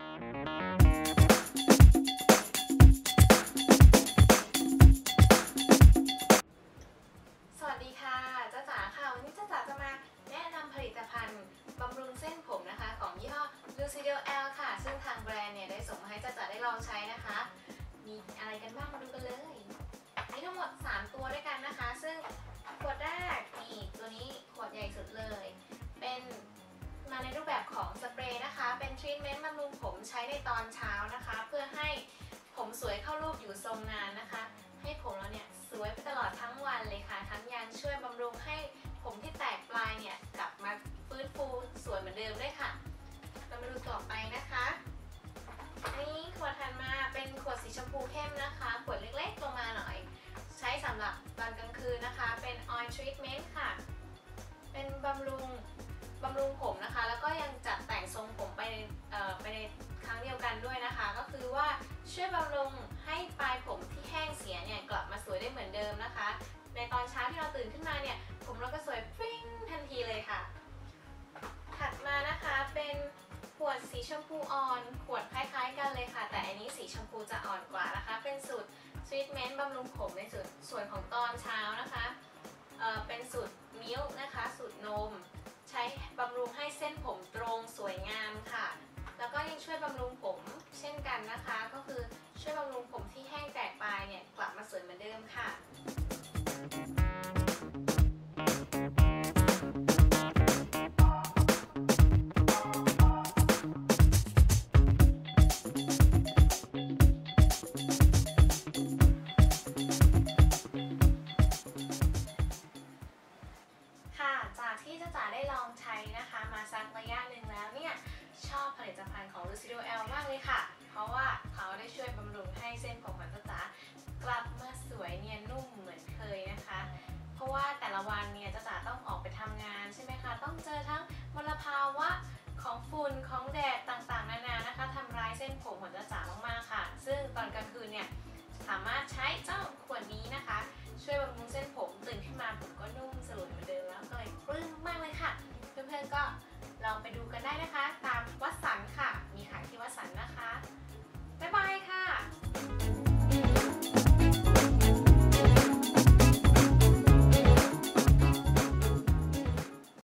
สวัสดีค่ะจ้าจ๋าค่ะ วันนี้จ้าจ๋าจะมาแนะนำผลิตภัณฑ์บำรุงเส้นผมนะคะ ของยี่ห้อ Lucidio L ค่ะ ซึ่งทางแบรนด์เนี่ยได้ส่งมาให้จ้าจ๋าได้ลองใช้นะคะ มีอะไรกันบ้างมาดูกันเลย อนเช้านะคะ เพื่อให้ผมสวยเข้ารูปอยู่ทรงนานนะคะ ให้ผมเราเนี่ยสวยไปตลอดทั้งวันเลยค่ะ ทั้งยังช่วยบำรุงให้ผมที่แตกปลายเนี่ยกลับมาฟื้นฟูสวยเหมือนเดิมด้วยค่ะ เรามาดูต่อไปนะคะอันนี้ขวดถัดมาเป็นขวดสีชมพูเข้มนะคะ ขวดเล็กๆลงมาหน่อย ใช้สำหรับตอนกลางคืนนะคะ เป็น oil treatment ค่ะ เป็นบำรุงบำรุงผมนะคะ แล้วก็ยังจัด ช่วยบำรุงให้ปลายผมที่แห้งเสียเนี่ยกลับมาสวยได้เหมือนเดิมนะคะ ในตอนเช้าที่เราตื่นขึ้นมาเนี่ย ผมเราก็สวยฟริ้งทันทีเลยค่ะ ถัดมานะคะเป็นขวดสีชมพูอ่อน ขวดคล้ายๆ กันเลยค่ะ แต่อันนี้สีชมพูจะอ่อนกว่านะคะ เป็นสูตรทรีทเมนต์บำรุงผมในส่วนส่วนของตอนเช้านะคะเเป็นสูตรมิลค์นะคะ สูตรนม ใช้บำรุงให้เส้นผมตรงสวยงามค่ะ แล้วก็ยังช่วยบำรุงผม เช่นกันนะคะ ก็คือช่วยบำรุงผมที่แห้งแตกปลายเนี่ยกลับมาสวยเหมือนเดิมค่ะค่ะจากที่จ้าจ๋าได้ลองใช้นะคะ มาสักระยะหนึ่งแล้วเนี่ย ชอบผลิตภัณฑ์ของ Lucido L มากเล ค่ะ เพราะว่าเขาได้ช่วยบำรุงให้เส้นผมของจ้าจ๋ากลับมาสวยเนียนนุ่มเหมือนเคยนะคะ เพราะว่าแต่ละวันเนี่ยจ้าจ๋าต้องออกไปทำงานใช่ไหมคะ ต้องเจอทั้งมลภาวะของฝุ่นของแดดต่างๆ นานานะคะทำร้ายเส้นผมของจ้าจ๋ามากๆค่ะ ซึ่งตอนกลางคืนเนี่ยสามารถใช้เจ้าขวดนี้